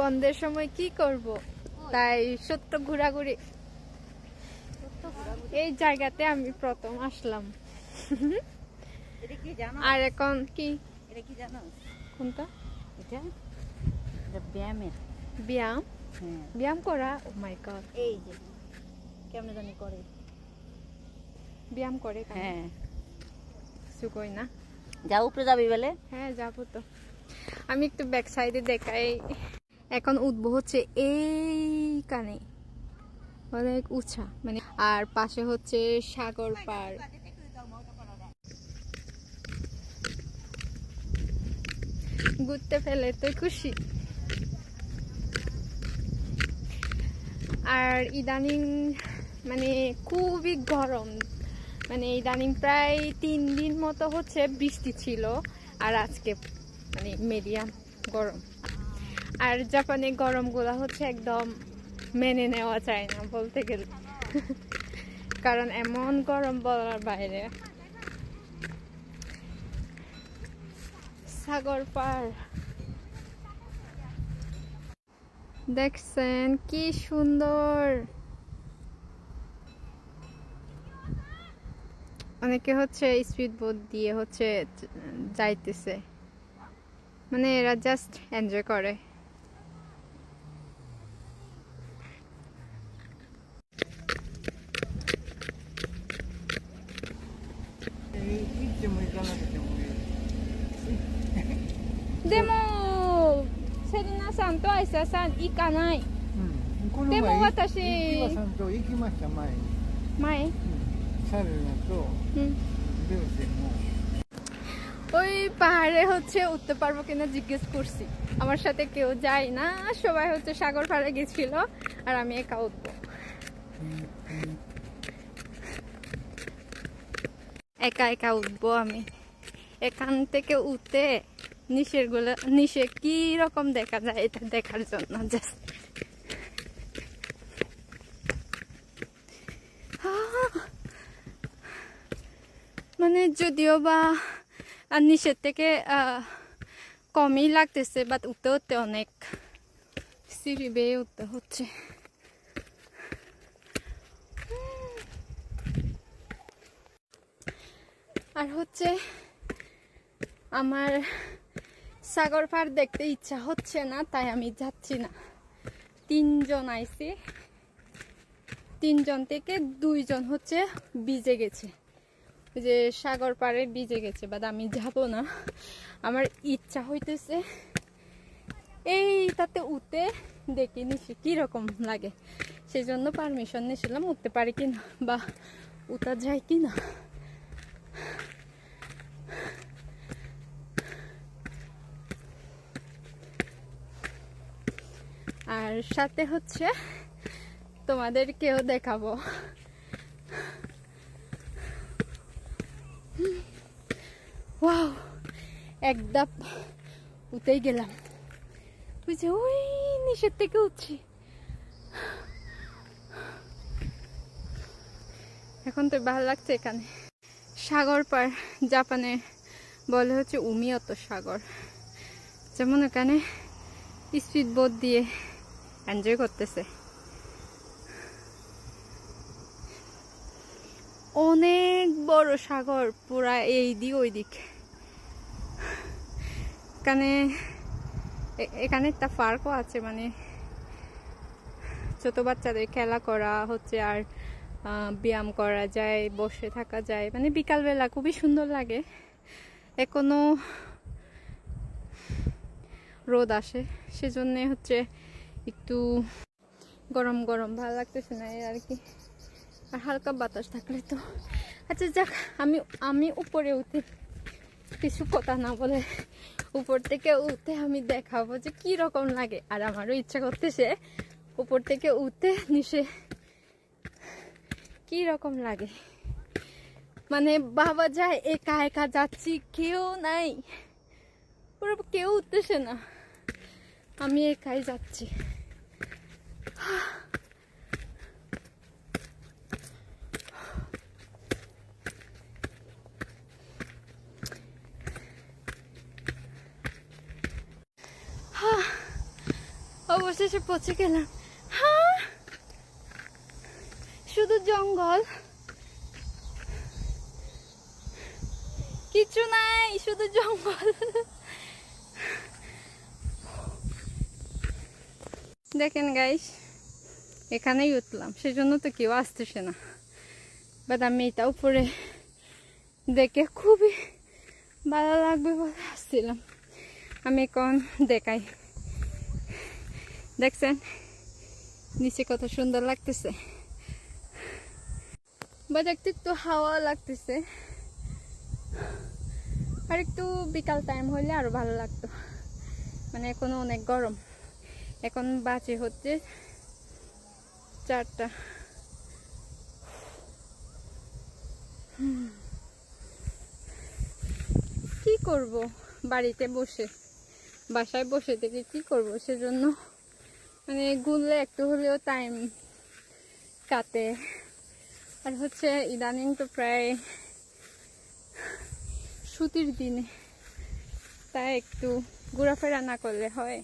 বন্ধের সময় কি করব? তাই সত্য ঘোরাঘুরি। এই জায়গাতে আমি প্রথম আসলাম। আর এখন কি? কোনটা? এটা? ব্যায়ামের। ব্যায়াম? হ্যাঁ। ব্যায়াম করা? ও মাই গড এই যে কেমনে জানি করে। ব্যায়াম করে? হ্যাঁ। সুকই না। উপরে যাবি বলে। হ্যাঁ যাব তো। আমি একটু ব্যাক সাইডে দেখাই। এখন উঠবো হচ্ছে এইখানে। অনেক উঁচা মানে আর পাশে হচ্ছে সাগর পার। ঘুরতে ফেলে তো খুশি। আর ইদানিং মানে খুবই গরম। মানে ইদানিং প্রায় তিন দিন মতো হচ্ছে বৃষ্টি ছিল, আর আজকে মানে মিডিয়াম গরম। আর জাপানে গরমগুলো হচ্ছে একদম মেনে নেওয়া যায় না বলতে গেলে। কারণ এমন গরম বলার বাইরে। সাগর পার। দেখছেন কি সুন্দর। অনেকে হচ্ছে স্পিড বোট দিয়ে হচ্ছে যাইতেছে। মানে এরা জাস্ট এনজয় করে। でもセリナさんとアイサさん行かないうん、このでも前私いさんと行きました前に、前うん、サルナとうんベウセも ওই পাহাড়ে হচ্ছে উঠতে পারবো কিনা জিজ্ঞেস করছি আমার সাথে কেউ যায় না সবাই হচ্ছে সাগর পাড়ে গেছিল আর আমি একা উঠবো একা একা উঠবো আমি এখান থেকে উঠে নিচেরগুলো, নিচে কি রকম দেখা যায় এটা দেখার জন্য জাস্ট মানে যদিও বা নিচের থেকে কমই লাগতেছে বাট উঠতে উঠতে অনেক সিঁড়ি বেয়ে উঠতে হচ্ছে। আর হচ্ছে আমার সাগর পার দেখতে ইচ্ছা হচ্ছে না, তাই আমি যাচ্ছি না। তিনজন আইছি তিনজন থেকে দুইজন হচ্ছে বিজে গেছে। যে সাগর পাড়ে বিজে গেছে, বাট আমি যাব না। আমার ইচ্ছা হইতেছে এই তাতে উঠতে দেখি নিছি কীরকম লাগে। সেই জন্য পারমিশন নিয়েছিলাম, উঠতে পারি কি না বা উঠা যায় কি না আর সাথে হচ্ছে তোমাদেরকেও দেখাবো। ওয়াও, এক ধাপ উঠেই গেলাম। বুঝছে ওই নিচের থেকে উঠছি। এখন তো ভালো লাগছে এখানে। সাগর পার, জাপানে বলে হচ্ছে উমিয়ত সাগর। যেমন এখানে স্পিড বোট দিয়ে এনজয় করতেছে। অনেক বড় সাগর, পুরা এই দিক ওই দিক এখানে এখানে একটা পার্কও আছে মানে ছোট বাচ্চাদের খেলা করা হচ্ছে আর ব্যায়াম করা যায়, বসে থাকা যায়। মানে বিকালবেলা খুবই সুন্দর লাগে। এখনও রোদ আসে, সেজন্যে হচ্ছে একটু গরম গরম, ভালো লাগতেছে না আর কি। আর হালকা বাতাস থাকলে তো। আচ্ছা যাক, আমি আমি উপরে উঠি। কিছু কথা না বলে উপর থেকে উঠে আমি দেখাবো যে কি রকম লাগে। আর আমারও ইচ্ছা করতেছে উপর থেকে উঠে নিচে কি রকম লাগে। মানে বাবা যায়, একা একা যাচ্ছি, কেউ নাই। পুরো কেউ উঠতেছে না। আমি একাই যাচ্ছি। অবশেষে পৌঁছে গেলাম। হ্যাঁ? শুধু জঙ্গল? কিছু নাই শুধু জঙ্গল। দেখেন গাইস এখানেই উঠলাম। সেজন্য তো কেউ আসতেছে না। বাট আমি এটা উপরে দেখে খুবই ভালো লাগবে বলে আসছিলাম আমি এখন দেখাই। দেখছেন? নিচে কত সুন্দর লাগতেছে। বাট একটু একটু হাওয়া লাগতেছে। আর একটু বিকাল টাইম হলে আরও ভালো লাগতো। মানে এখনও অনেক গরম। এখন বাজে হচ্ছে চারটা। কি করব বাড়িতে বসে? বাসায় বসে থেকে কি করব সেজন্য মানে ঘুরলে একটু হলেও টাইম কাটে। আর হচ্ছে ইদানিং তো প্রায় ছুটির দিনে, তাই একটু ঘোরাফেরা না করলে হয়।